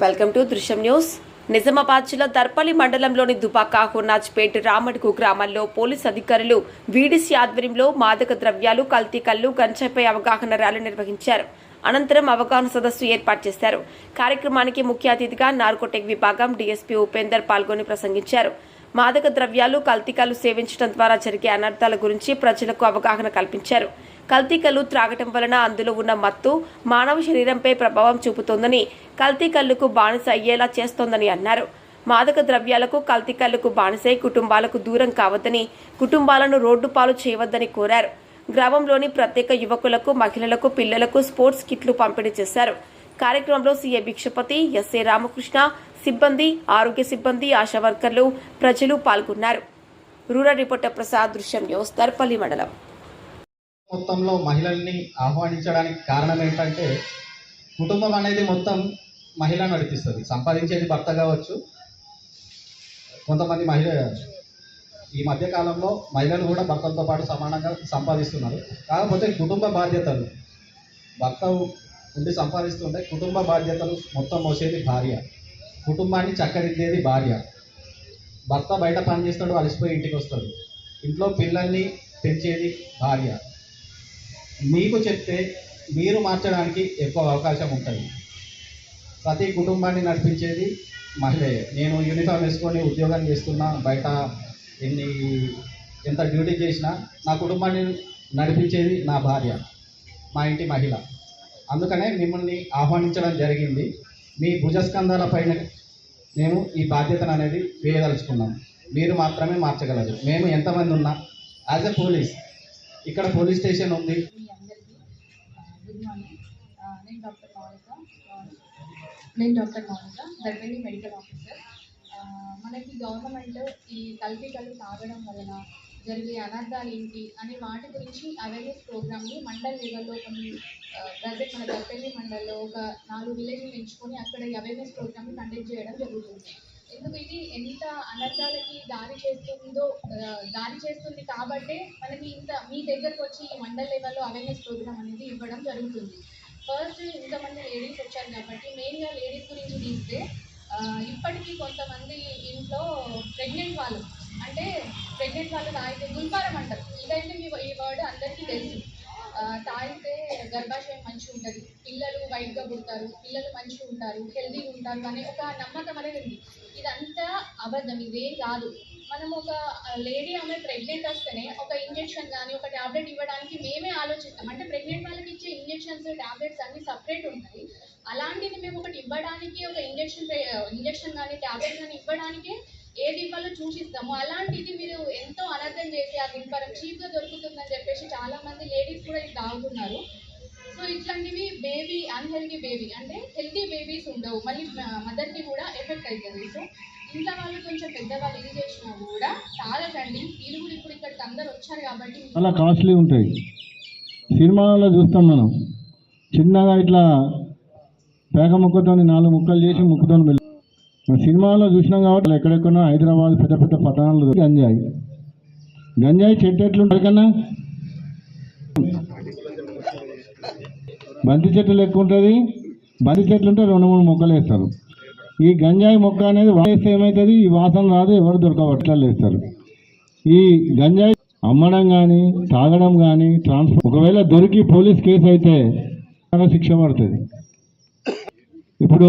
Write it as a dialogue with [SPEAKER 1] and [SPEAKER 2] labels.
[SPEAKER 1] Welcome to Drishyam news. Nizamabad జిల్లా దర్పల్లి మండలంలోని దుబాకా హుర్నాజ్పేట్ రామడుకు గ్రామాల్లో పోలీస్ అధికారులు వీడిసి ఆధ్వర్యంలో మాదక ద్రవ్యాలు కల్తీ కళ్ళు గంజాయిపై అవగాహన ర్యాలీ నిర్వహించారు. అనంతరం అవగాహన సదస్సు ఏర్పాటు చేశారు. కార్యక్రమానికి ముఖ్య అతిథిగా నార్కోటెక్ విభాగం డీఎస్పీ ఉపేందర్ పాల్గొని ప్రసంగించారు. మాదక ద్రవ్యాలు కల్తీకలు సేవించడం ద్వారా జరిగే అనర్థాల గురించి ప్రజలకు అవగాహన కల్పించారు. కల్తీకల్లు త్రాగటం వలన అందులో ఉన్న మత్తు మానవ శరీరంపై ప్రభావం చూపుతోందని కల్తీకల్లుకు బానిస అయ్యేలా చేస్తోందని అన్నారు. మాదక ద్రవ్యాలకు కల్తీకల్లుకు బానిసై కుటుంబాలకు దూరం కావద్దని కుటుంబాలను రోడ్డు పాలు చేయవద్దని కోరారు. గ్రామంలోని ప్రత్యేక యువకులకు మహిళలకు పిల్లలకు స్పోర్ట్స్ కిట్లు పంపిణీ చేశారు. కార్యక్రమంలో సీఏ భిక్షపతి ఎస్ఏ రామకృష్ణ సిబ్బంది ఆరోగ్య సిబ్బంది ఆశా వర్కర్లు ప్రజలు పాల్గొన్నారు. రూరల్ రిపోర్టర్ ప్రసాద్ దృశ్యం న్యూస్ దర్పల్లి మండలం.
[SPEAKER 2] మొత్తంలో మహిళల్ని ఆహ్వానించడానికి కారణం ఏంటంటే కుటుంబం అనేది మొత్తం మహిళ నడిపిస్తుంది. సంపాదించేది భర్త కావచ్చు. కొంతమంది మహిళ ఈ మధ్యకాలంలో మహిళలు కూడా భర్తలతో పాటు సమానంగా సంపాదిస్తున్నారు. కాకపోతే కుటుంబ బాధ్యతలు భర్త ఉండి సంపాదిస్తుంటే కుటుంబ బాధ్యతలు మొత్తం మోసేది భార్య. కుటుంబాన్ని చక్కదిద్దేది భార్య. భర్త బయట పనిచేస్తాడు అలసిపోయి ఇంటికి వస్తాడు. ఇంట్లో పిల్లల్ని పెంచేది భార్య. మీకు చెప్తే మీరు మార్చడానికి ఎక్కువ అవకాశం ఉంటుంది. ప్రతి కుటుంబాన్ని నడిపించేది మహిళయే నేను యూనిఫామ్ వేసుకొని ఉద్యోగం చేస్తున్నా బయట ఎన్ని ఎంత డ్యూటీ చేసినా నా కుటుంబాన్ని నడిపించేది నా భార్య మా ఇంటి మహిళ. అందుకనే మిమ్మల్ని ఆహ్వానించడం జరిగింది. మీ భుజస్కంధాల పైన మేము ఈ బాధ్యతను అనేది వేయదలుచుకున్నాం. మీరు మాత్రమే మార్చగలరు. మేము ఎంతమంది ఉన్నా యాజ్ ఎ పోలీస్ ఇక్కడ పోలీస్ స్టేషన్ ఉంది.
[SPEAKER 3] గుడ్ మార్నింగ్ నేను డాక్టర్ మౌనిక ఆ, నేను doctor Mounika Darbelli medical officer. మనకి గవర్నమెంట్ ఈ కల్తీ కలిపి తాగడం వలన జరిగే అనర్థాలు ఏంటి అనే వాటి గురించి అవేర్నెస్ ప్రోగ్రామ్ని మండల్ లెవెల్లో కొన్ని ప్రజెంట్ మన దర్బెల్లి మండల్లో ఒక నాలుగు విలేజ్లు ఎంచుకొని అక్కడ ఈ అవేర్నెస్ ప్రోగ్రామ్ని కండక్ట్ చేయడం జరుగుతుంది. ఎందుకు ఇది ఎంత అనర్థాలకి దారి చేస్తుందో దారి చేస్తుంది కాబట్టే మనకి ఇంత మీ దగ్గరకు వచ్చి ఈ మండల్ లెవెల్లో అవేర్నెస్ ప్రోగ్రామ్ అనేది ఇవ్వడం జరుగుతుంది. ఫస్ట్ ఇంతమంది లేడీస్ వచ్చారు కాబట్టి మెయిన్గా లేడీస్ గురించి తీస్తే ఇప్పటికీ కొంతమంది ఇంట్లో ప్రెగ్నెంట్ వాళ్ళు అంటే ప్రెగ్నెంట్ వాళ్ళు తాగితే గుల్పారం అంటారు. ఇదైతే మీ ఈ వర్డ్ అందరికీ తెలుసు. తాగితే గర్భాశయం మంచిగా ఉంటుంది. పిల్లలు వైట్గా పుడతారు పిల్లలు మంచిగా ఉంటారు హెల్తీగా ఉంటారు అనే ఒక నమ్మకం అనేది ఉంది. ఇదంతా అబద్ధం ఇదేం కాదు. మనం ఒక లేడీ ఆమె ప్రెగ్నెంట్ వస్తేనే ఒక ఇంజెక్షన్ కానీ ఒక ట్యాబ్లెట్ ఇవ్వడానికి మేమే ఆలోచిస్తాం. అంటే ప్రెగ్నెంట్ వాళ్ళకి ఇచ్చే ఇంజెక్షన్స్ ట్యాబ్లెట్స్ అన్ని సపరేట్ ఉంటాయి. అలాంటిది మేము ఒకటి ఇవ్వడానికి ఒక ఇంజెక్షన్ ఇంజెక్షన్ కానీ ట్యాబ్లెట్ కానీ ఇవ్వడానికి ఏది ఇవ్వాలో చూసిస్తాము. అలాంటిది మీరు ఎంతో అనర్థం చేసి ఆ దింపరం చీప్గా దొరుకుతుందని చెప్పేసి చాలామంది లేడీస్ కూడా ఇది తాగుతున్నారు సో ఇట్లాంటివి బేబీ అన్హెల్దీ బేబీ అంటే హెల్దీ బేబీస్ ఉండవు. మళ్ళీ మదర్కి కూడా ఎఫెక్ట్ అవుతుంది సో ఇంట్లో వాళ్ళు కొంచెం పెద్దవాళ్ళు ఇది చేసినా కూడా తాగకండి వీళ్ళు ఇప్పుడు ఇక్కడికి అందరు వచ్చారు కాబట్టి
[SPEAKER 4] చాలా కాస్ట్లీ ఉంటాయి. సినిమాలో చూస్తాం మనం చిన్నగా ఇట్లా పేక ముక్కతో నాలుగు ముక్కలు చేసి ముక్కుతో వెళ్ళి మన సినిమాలో చూసినాం కాబట్టి ఎక్కడెక్కడో హైదరాబాద్ పెద్ద పెద్ద పట్టణాలు గంజాయి. గంజాయి చెట్టు ఎట్లుంటుంది కన్నా? బంతి చెట్లు ఎక్కువ ఉంటుంది. బంతి చెట్లు ఉంటే రెండు మూడు మొక్కలు వేస్తారు. ఈ గంజాయి మొక్క అనేది వాడేస్తే ఏమవుతుంది ఈ వాసన రాదు ఎవరు దొరకబట్టలు వేస్తారు. ఈ గంజాయి అమ్మడం కానీ తాగడం కానీ ట్రాన్స్ఫర్ ఒకవేళ దొరికి పోలీస్ కేసు అయితే చాలా శిక్ష పడుతుంది. ఇప్పుడు